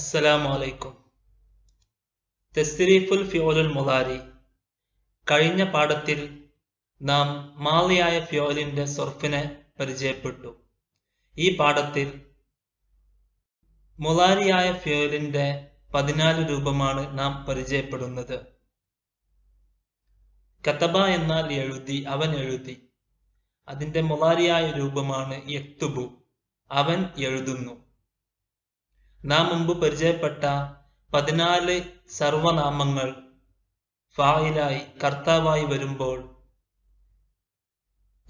അസ്സലാമു അലൈക്കും തസ്രീഫുൽ ഫിയോലുൽ മുലാരി കഴിഞ്ഞ പാഠത്തിൽ നാം മാളിയായ ഫിയോലിന്റെ സൊർഫിനെ പരിചയപ്പെട്ടു. ഈ പാഠത്തിൽ മുലാരിയായ ഫിയോലിന്റെ പതിനാല് രൂപമാണ് നാം പരിചയപ്പെടുന്നത്. കതബ എന്നാൽ എഴുതി അവൻ എഴുതി. അതിന്റെ മുലാരിയായ രൂപമാണ് യക്തുബു അവൻ എഴുതുന്നു. നാം മുമ്പ് പരിചയപ്പെട്ട പതിനാല് സർവനാമങ്ങൾ ഫായിലായി കർത്താവായി വരുമ്പോൾ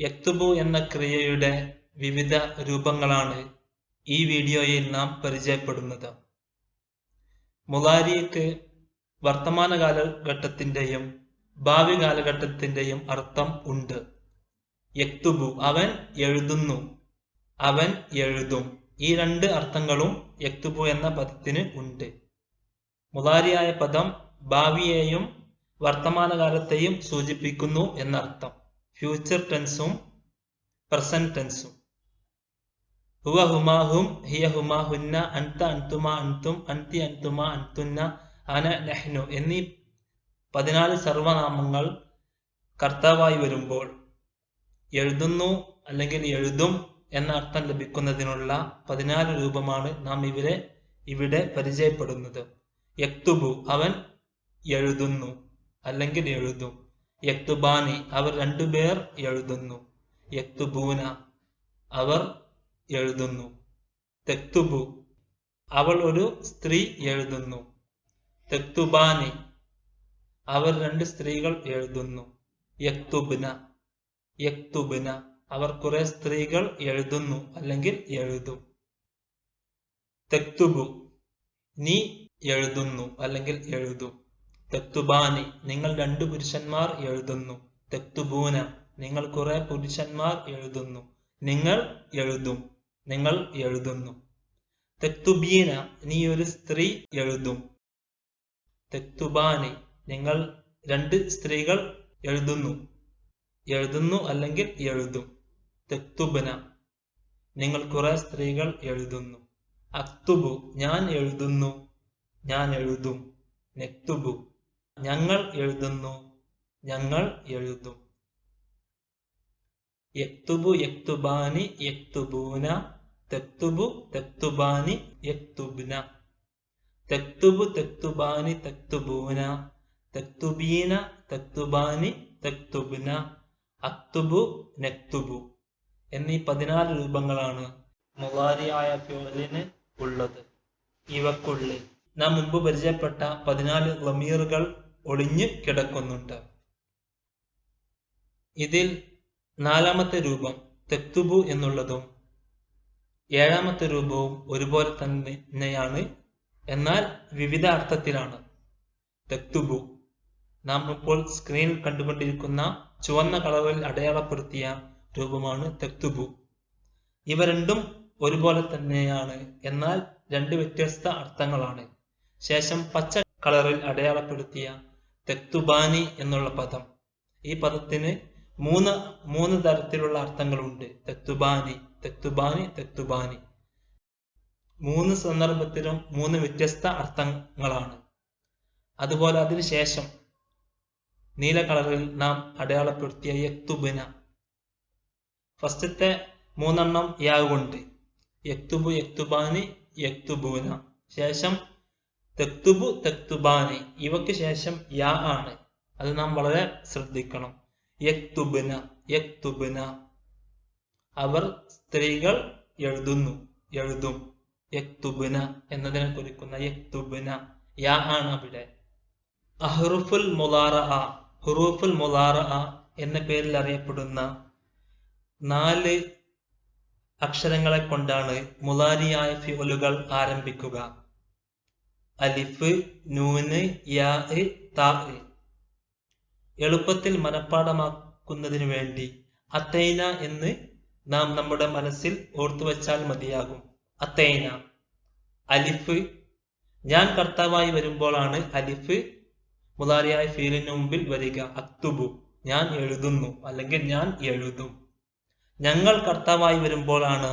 യക്തുബു എന്ന ക്രിയയുടെ വിവിധ രൂപങ്ങളാണ് ഈ വീഡിയോയിൽ നാം പരിചയപ്പെടുന്നത്. മുലാരിക്ക് വർത്തമാന കാലഘട്ടത്തിന്റെയും ഭാവി കാലഘട്ടത്തിന്റെയും അർത്ഥം ഉണ്ട്. യക്തുബു അവൻ എഴുതുന്നു അവൻ എഴുതും. ഈ രണ്ട് അർത്ഥങ്ങളും യക്തുബു എന്ന പദത്തിന് ഉണ്ട്. മുതാരിയായ പദം ഭാവിയെയും വർത്തമാനകാലത്തെയും സൂചിപ്പിക്കുന്നു എന്നർത്ഥം. ഫ്യൂച്ചർ ടെൻസും പ്രസന്റ് ടെൻസും ഹുവ ഹുമാഹും ഹിയ ഹുമാഹുന്ന അൻത അൻതുമ അൻതും അൻതി അൻതുന്ന അന നെഹ്നു എന്നീ പതിനാല് സർവനാമങ്ങൾ കർത്താവായി വരുമ്പോൾ എഴുതുന്നു അല്ലെങ്കിൽ എഴുതും എന്ന അർത്ഥം ലഭിക്കുന്നതിനുള്ള പതിനാല് രൂപമാണ് നാം ഇവരെ ഇവിടെ പരിചയപ്പെടുന്നത്. യക്തുബു അവൻ എഴുതുന്നു അല്ലെങ്കിൽ എഴുതും. യക്തുബാനി അവർ രണ്ടുപേർ എഴുതുന്നു. യക്തുബൂന അവർ എഴുതുന്നു. തെക്തുബു അവൾ ഒരു സ്ത്രീ എഴുതുന്നു. തെക്തുബാനി അവർ രണ്ട് സ്ത്രീകൾ എഴുതുന്നു. യക്തുബിന യക്തുബിന അവർ കുറെ സ്ത്രീകൾ എഴുതുന്നു അല്ലെങ്കിൽ എഴുതും. തെക്തുബു നീ എഴുതുന്നു അല്ലെങ്കിൽ എഴുതും. തെക്തുബാനി നിങ്ങൾ രണ്ട് പുരുഷന്മാർ എഴുതുന്നു. തെക്തുബൂന നിങ്ങൾ കുറെ പുരുഷന്മാർ എഴുതുന്നു. നിങ്ങൾ എഴുതും നിങ്ങൾ എഴുതുന്നു. തെക്തുബീന നീ ഒരു സ്ത്രീ എഴുതും. തെക്തുബാനി നിങ്ങൾ രണ്ട് സ്ത്രീകൾ എഴുതുന്നു. എഴുതുന്നു അല്ലെങ്കിൽ എഴുതും. തെക്തുബന നിങ്ങൾ കുറെ സ്ത്രീകൾ എഴുതുന്നു. അക്തുബു ഞാൻ എഴുതുന്നു. ഞാൻ എഴുതും. നെക്തുബു ഞങ്ങൾ എഴുതുന്നു. ഞങ്ങൾ എഴുതും. യക്തുബു യക്തുബാനി യക്തുബൂന. തെക്തുബു തെക്തുബാനി യക്തുബ്ന. തെക്തുബു തെക്തുബാനി തെക്തുബൂന. തെക്തുബീന തെക്തുബാനി തെക്തുബ്ന. അക്തുബു നെക്തുബു. എന്നീ പതിനാല് രൂപങ്ങളാണ് മുവാരിയായ ഫ്യോലിന് ഉള്ളത്. ഇവക്കുള്ളിൽ നാം മുൻപ് പരിചയപ്പെട്ട പതിനാല് ലമീറുകൾ ഒളിഞ്ഞു കിടക്കുന്നുണ്ട്. ഇതിൽ നാലാമത്തെ രൂപം തെക്തുബു എന്നുള്ളതും ഏഴാമത്തെ രൂപവും ഒരുപോലെ തന്നെയാണ്. എന്നാൽ വിവിധ അർത്ഥത്തിലാണ് തെക്തുബു. നാം ഇപ്പോൾ സ്ക്രീനിൽ കണ്ടുകൊണ്ടിരിക്കുന്ന ചുവന്ന കളറിൽ അടയാളപ്പെടുത്തിയ രൂപമാണ് തെക്തുബു. ഇവ രണ്ടും ഒരുപോലെ തന്നെയാണ്. എന്നാൽ രണ്ട് വ്യത്യസ്ത അർത്ഥങ്ങളാണ്. ശേഷം പച്ച കളറിൽ അടയാളപ്പെടുത്തിയ തെക്തുബാനി എന്നുള്ള പദം. ഈ പദത്തിന് മൂന്ന് മൂന്ന് തരത്തിലുള്ള അർത്ഥങ്ങളുണ്ട്. തെക്തുബാനി തെക്തുബാനി തെക്തുബാനി. മൂന്ന് സന്ദർഭത്തിലും മൂന്ന് വ്യത്യസ്ത അർത്ഥങ്ങളാണ്. അതുപോലെ അതിനുശേഷം നീല കളറിൽ നാം അടയാളപ്പെടുത്തിയ യക്തുബിന. ഫസ്റ്റത്തെ മൂന്നെണ്ണം യാ കൊണ്ട് യക്തുബു യക്തുബാനി യക്തുബൂന. ശേഷം തെക്തുബു തെക്തുബാനി. ഇവയ്ക്ക് ശേഷം യാ ആണ്. അത് നാം വളരെ ശ്രദ്ധിക്കണം. യക്തുബിന യക്തുബിന. അവർ സ്ത്രീകൾ എഴുതുന്നു. എഴുതും. യക്തുബിന എന്നതിനെ കുറിക്കുന്ന യക്തുബിന. യാ ആണ് അവിടെ. അഹ്റുഫുൽ മുലാറ ഹുറൂഫുൽ മുലാറ എന്ന പേരിൽ അറിയപ്പെടുന്ന നാല് അക്ഷരങ്ങളെ കൊണ്ടാണ് മുലാരിയായ ഫിയലുകൾ ആരംഭിക്കുക. അലിഫ് നൂന് യാ താ എളുപ്പത്തിൽ മനഃപ്പാടമാക്കുന്നതിനു വേണ്ടി അത്തൈന എന്ന് നാം നമ്മുടെ മനസ്സിൽ ഓർത്തു വച്ചാൽ മതിയാകും. അത്തൈന. അലിഫ്. ഞാൻ കർത്താവായി വരുമ്പോഴാണ് അലിഫ്. മുതാരിയായ ഫീലിന് മുമ്പിൽ വരിക. അക്തുബു. ഞാൻ എഴുതുന്നു. അല്ലെങ്കിൽ ഞാൻ എഴുതും. ഞങ്ങൾ കർത്താവായി വരുമ്പോഴാണ്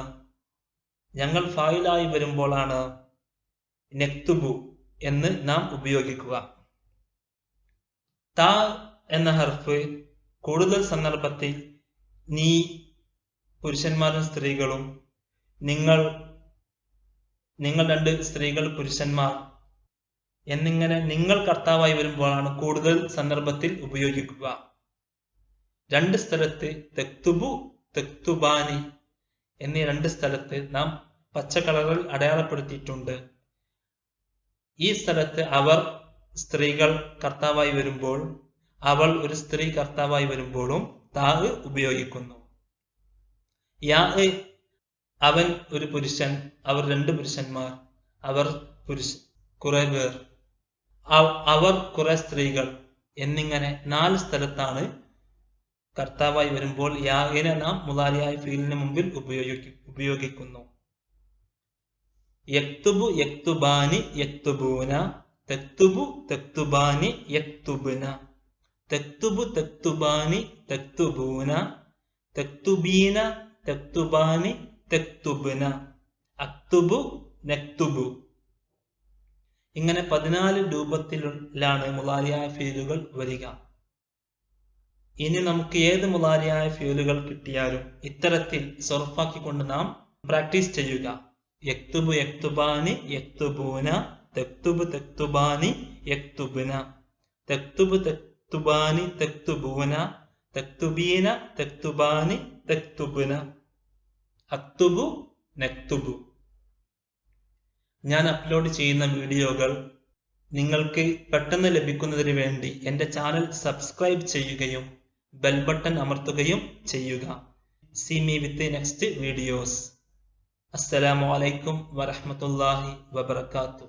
ഞങ്ങൾ ഫായിലായി വരുമ്പോഴാണ് നെക്തുബു എന്ന് നാം ഉപയോഗിക്കുക. ത എന്ന ഹർഫ് കൂടുതൽ സന്ദർഭത്തിൽ നീ പുരുഷന്മാരും സ്ത്രീകളും നിങ്ങൾ നിങ്ങൾ രണ്ട് സ്ത്രീകൾ പുരുഷന്മാർ എന്നിങ്ങനെ നിങ്ങൾ കർത്താവായി വരുമ്പോഴാണ് കൂടുതൽ സന്ദർഭത്തിൽ ഉപയോഗിക്കുക. രണ്ട് സ്ഥലത്ത് തെക്തുബു തെക്തുബാനി എന്നീ രണ്ട് സ്ഥലത്ത് നാം പച്ച കളറിൽ അടയാളപ്പെടുത്തിയിട്ടുണ്ട്. ഈ സ്ഥലത്ത് അവർ സ്ത്രീകൾ കർത്താവായി വരുമ്പോൾ അവൾ ഒരു സ്ത്രീ കർത്താവായി വരുമ്പോഴും താഹ് ഉപയോഗിക്കുന്നു. യാ അവൻ ഒരു പുരുഷൻ അവർ രണ്ട് പുരുഷന്മാർ അവർ പുരുഷ കുറെ പേർ. അവർ കുറെ സ്ത്രീകൾ. എന്നിങ്ങനെ നാല് സ്ഥലത്താണ് കർത്താവായി വരുമ്പോൾ യാഗിനെ നാം മുതാലിയായ ഫീലിന് മുമ്പിൽ ഉപയോഗിക്കും ഉപയോഗിക്കുന്നു. യക്തുബു യക്തുബാനി യക്തുബൂന തെക്തുബു തെക്തുബാനി യക്തുബുന തെക്തുബു തെക്തുബാനി തെക്തുബൂന തെക്തുബീന തെക്തുബാനി തെക്തുബുന അക്തുബു നെക്തുബു. ഇങ്ങനെ പതിനാല് രൂപത്തിലാണ് മുതാലിയായ ഫീലുകൾ വരിക. ഇനി നമുക്ക് ഏത് മുലാരിയായ ഫ്യൂലുകൾ കിട്ടിയാലും ഇത്തരത്തിൽ സൊറഫാക്കിക്കൊണ്ട് നാം പ്രാക്ടീസ് ചെയ്യുക. യക്തുബു യക്തുബാനി യക്തുബൂന തെക്തുബു തെക്തുബാനി യക്തുബുന. തെക്തുബു തെക്തുബാനി തെക്തുബൂന. തെക്തുബീന തെക്തുബാനി തെക്തുബുന. അക്തുബു നെക്തുബു. ഞാൻ അപ്ലോഡ് ചെയ്യുന്ന വീഡിയോകൾ നിങ്ങൾക്ക് പെട്ടെന്ന് ലഭിക്കുന്നതിന് വേണ്ടി എന്റെ ചാനൽ സബ്സ്ക്രൈബ് ചെയ്യുകയും ബെൽ ബട്ടൺ അമർത്തുകയും ചെയ്യുക. See me with next videos അസ്സലാമു അലൈക്കും വറഹ്മത്തുള്ളാഹി വബർക്കാത്തു